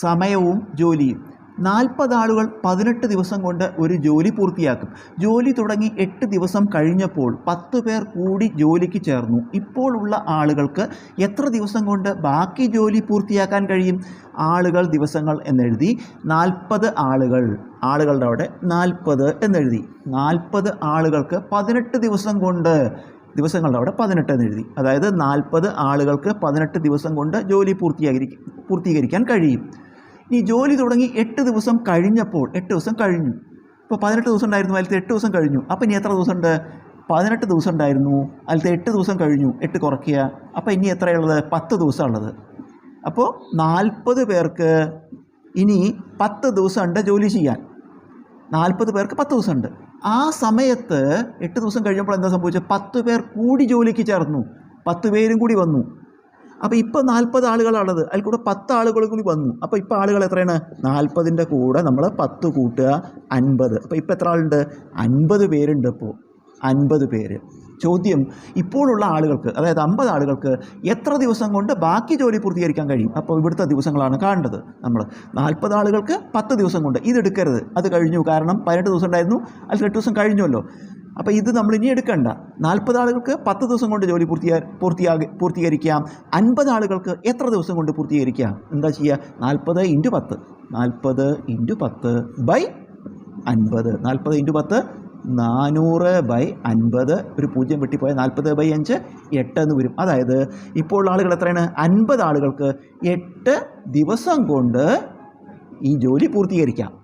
സമയവും ജോലിയും. നാൽപ്പത് ആളുകൾ പതിനെട്ട് ദിവസം കൊണ്ട് ഒരു ജോലി പൂർത്തിയാക്കും. ജോലി തുടങ്ങി എട്ട് ദിവസം കഴിഞ്ഞപ്പോൾ പത്ത് പേർ കൂടി ജോലിക്ക് ചേർന്നു. ഇപ്പോൾ ഉള്ള ആളുകൾക്ക് എത്ര ദിവസം കൊണ്ട് ബാക്കി ജോലി പൂർത്തിയാക്കാൻ കഴിയും? ആളുകൾ ദിവസങ്ങൾ എന്നെഴുതി. നാൽപ്പത് ആളുകൾ. ആളുകളുടെ അവിടെ നാൽപ്പത് എന്നെഴുതി. നാൽപ്പത് ആളുകൾക്ക് പതിനെട്ട് ദിവസം കൊണ്ട് ദിവസങ്ങളുടെ അവിടെ പതിനെട്ട് എന്ന് എഴുതി. അതായത് നാൽപ്പത് ആളുകൾക്ക് പതിനെട്ട് ദിവസം കൊണ്ട് ജോലി പൂർത്തീകരിക്ക പൂർത്തീകരിക്കാൻ കഴിയും. ഇനി ജോലി തുടങ്ങി എട്ട് ദിവസം കഴിഞ്ഞപ്പോൾ എട്ട് ദിവസം കഴിഞ്ഞു. ഇപ്പോൾ പതിനെട്ട് ദിവസം ഉണ്ടായിരുന്നു അതിലത്തെ എട്ട് ദിവസം കഴിഞ്ഞു. അപ്പോൾ ഇനി എത്ര ദിവസമുണ്ട്? പതിനെട്ട് ദിവസം ഉണ്ടായിരുന്നു അതിലത്തെ എട്ട് ദിവസം കഴിഞ്ഞു എട്ട് കുറയ്ക്കുക. അപ്പോൾ ഇനി എത്രയുള്ളത്? പത്ത് ദിവസമുള്ളത്. അപ്പോൾ നാൽപ്പത് പേർക്ക് ഇനി പത്ത് ദിവസമുണ്ട് ജോലി ചെയ്യാൻ. നാൽപ്പത് പേർക്ക് പത്ത് ദിവസമുണ്ട്. ആ സമയത്ത് എട്ട് ദിവസം കഴിഞ്ഞപ്പോൾ എന്താ സംഭവിച്ചത്? പത്ത് പേർ കൂടി ജോലിക്ക് ചേർന്നു. പത്ത് പേരും കൂടി വന്നു. അപ്പോൾ ഇപ്പോൾ നാൽപ്പത് ആളുകളാണുള്ളത് അതിൽ കൂടെ പത്ത് ആളുകൾ കൂടി വന്നു. അപ്പോൾ ഇപ്പോൾ ആളുകൾ എത്രയാണ്? നാൽപ്പതിന്റെ കൂടെ നമ്മൾ പത്ത് കൂട്ടുക അൻപത്. അപ്പോൾ ഇപ്പോൾ എത്ര ആളുണ്ട്? അൻപത് പേരുണ്ട് ഇപ്പോൾ അൻപത് പേര്. ചോദ്യം ഇപ്പോഴുള്ള ആളുകൾക്ക് അതായത് അമ്പത് ആളുകൾക്ക് എത്ര ദിവസം കൊണ്ട് ബാക്കി ജോലി പൂർത്തീകരിക്കാൻ കഴിയും? അപ്പോൾ ഇവിടുത്തെ ദിവസങ്ങളാണ് കാണേണ്ടത് നമ്മൾ നാൽപ്പത് ആളുകൾക്ക് പത്ത് ദിവസം കൊണ്ട്. ഇത് എടുക്കരുത്. അത് കഴിഞ്ഞു. കാരണം പതിനെട്ട് ദിവസം ഉണ്ടായിരുന്നു. അതിൽ എട്ട് ദിവസം കഴിഞ്ഞുവല്ലോ. അപ്പോൾ ഇത് നമ്മൾ ഇനി എടുക്കണ്ട. നാൽപ്പത് ആളുകൾക്ക് പത്ത് ദിവസം കൊണ്ട് ജോലി പൂർത്തിയാ പൂർത്തിയാകി പൂർത്തീകരിക്കാം. അൻപത് ആളുകൾക്ക് എത്ര ദിവസം കൊണ്ട് പൂർത്തീകരിക്കാം? എന്താ ചെയ്യുക നാൽപ്പത് ഇന്റു പത്ത്. നാൽപ്പത് ഇന്റു പത്ത് ബൈ അൻപത്. നാൽപ്പത് ഇന്റു പത്ത് നാനൂറ് ബൈ അൻപത് ഒരു പൂജ്യം വെട്ടിപ്പോയാൽ നാൽപ്പത് ബൈ അഞ്ച് എട്ട് എന്ന് വരും. അതായത് ഇപ്പോൾ ആളുകൾ എത്രയാണ്? അൻപത് ആളുകൾക്ക് എട്ട് ദിവസം കൊണ്ട് ഈ ജോലി പൂർത്തീകരിക്കാം.